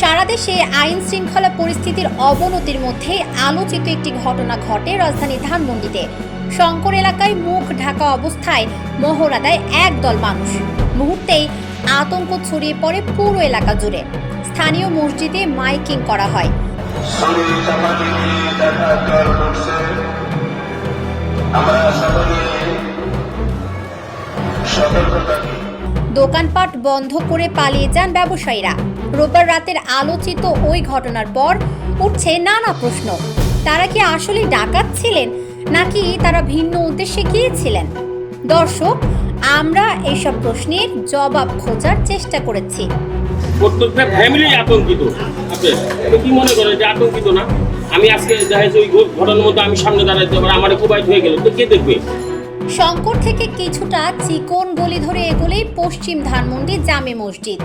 সারা দেশে আইন শৃঙ্খলা পরিস্থিতির অবনতির মধ্যে আলোচিত একটি ঘটনা ঘটে রাজধানী ধানমন্ডিতে। শঙ্কর এলাকায় মুখ ঢাকা অবস্থায় মহড়া দেয় একদল মানুষ। মুহূর্তেই আতঙ্ক ছড়িয়ে পড়ে পুরো এলাকা জুড়ে। স্থানীয় মসজিদে মাইকিং করা হয়। আমরা সকলে সতর্ক থাকি দোকানপাট বন্ধ করে পালিয়ে যান ব্যবসায়ীরা। রোববার রাতের আলোচিত ওই ঘটনার পর উঠছে নানা প্রশ্ন। তারা কি আসলে ডাকাত ছিলেন, নাকি তারা ভিন্ন উদ্দেশ্যে গিয়েছিলেন? দর্শক, আমরা এইসব প্রশ্নের জবাব খোঁজার চেষ্টা করেছি। প্রত্যেকটা ফ্যামিলি আতঙ্কিত। আপনি কি মনে করেন যে আতঙ্কিত না? আমি আজকে দেখা যাচ্ছে ওই ঘটনার মধ্যে আমি সামনে দাঁড়াইতে পারি, আমার কুবাইট হয়ে গেল। তো কে দেখবে? শঙ্কর থেকে কিছুটা চিকন গলি ধরে এগোলেই পশ্চিম ধানমন্ডি জামে মসজিদ।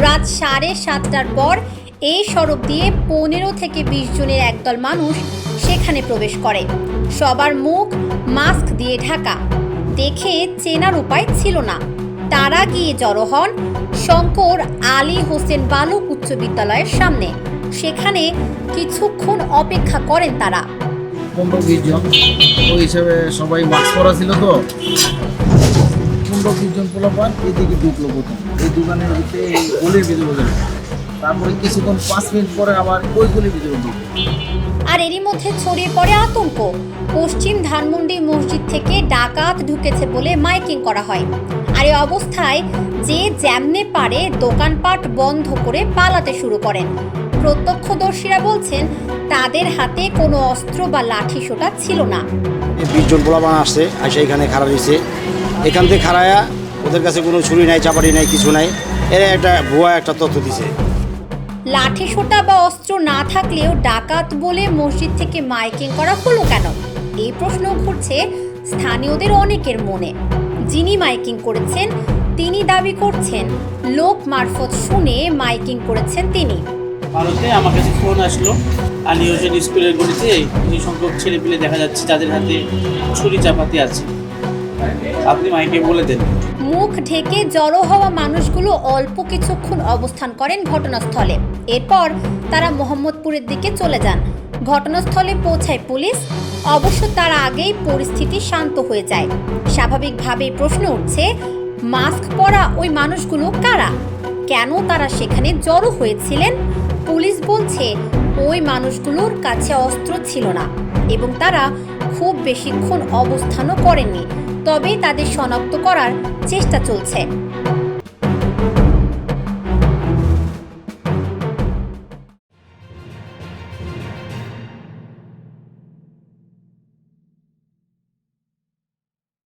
রাত সাড়ে সাতটার পর এই সড়ক দিয়ে পনেরো থেকে বিশ জনের একদল মানুষ সেখানে প্রবেশ করে। সবার মুখ মাস্ক দিয়ে ঢাকা। দেখে চেনার উপায় ছিল না। তারা গিয়ে জড়ো হন শঙ্কর আলী হোসেন বালক উচ্চ বিদ্যালয়ের সামনে। সেখানে কিছুক্ষণ অপেক্ষা করেন তারা। পনেরো বিশ জন। ওই হিসাবে সবাই মাস্ক পরা ছিল তো। পনেরো বিশ জন পোলাপান এদিকে ঢুকলো প্রথম। এই দোকানের ভিতরে এই গলির ভিতরে ঢুকলো। তারপরে কিছুক্ষণ পাঁচ মিনিট পরে আবার ওই গলির ভিতরে ঢুকলো। আর এরই মধ্যে ছড়িয়ে পড়ে আতঙ্ক। পশ্চিম ধানমন্ডি মসজিদ থেকে ডাকাত ঢুকেছে বলে মাইকিং করা হয়। আর এই অবস্থায় যে যেমনে পারে দোকানপাট বন্ধ করে পালাতে শুরু করেন। প্রত্যক্ষদর্শীরা বলছেন তাদের হাতে কোনো অস্ত্র বা লাঠি সোটা ছিল না। এই বিশ জন পোলাপান আসছে আসে এখানে খাড়া রয়েছে এখান থেকে খাড়ায়া ওদের কাছে কোনো ছুরি নাই চাপাটি নাই কিছু নাই। এরা একটা ভুয়া একটা তথ্য দিছে। লাঠি সোটা বা অস্ত্র না থাকলেও ডাকাত বলে মসজিদ থেকে মাইকিং করা হলো কেন? এই প্রশ্ন ঘুরছে স্থানীয়দের অনেকের মনে। যিনি মাইকিং করেছেন তিনি দাবি করছেন লোক মারফত শুনে মাইকিং করেছেন তিনি। ভারতে আমার কাছে ফোন আসলো। হোসেন স্কুলের গলিতে কিছু সংখ্যক ছেলে পেলে দেখা যাচ্ছে যাদের হাতে ছুরি চাপাতি আছে। আপনি মাইকে বলে দেন। মুখ ঢেকে জড়ো হওয়া মানুষগুলো অল্প কিছুক্ষণ অবস্থান করেন ঘটনাস্থলে। এরপর তারা মোহাম্মদপুরের দিকে চলে যান। ঘটনাস্থলে পৌঁছায় পুলিশ। অবশ্য তার আগেই পরিস্থিতি শান্ত হয়ে যায়। স্বাভাবিকভাবেই প্রশ্ন উঠছে, মাস্ক পরা ওই মানুষগুলো কারা? কেন তারা সেখানে জড়ো হয়েছিলেন? পুলিশ বলছে, ওই মানুষগুলোর কাছে অস্ত্র ছিল না এবং তারা খুব বেশিক্ষণ অবস্থানও করেননি তবে তাদের শনাক্ত করার চেষ্টা চলছে।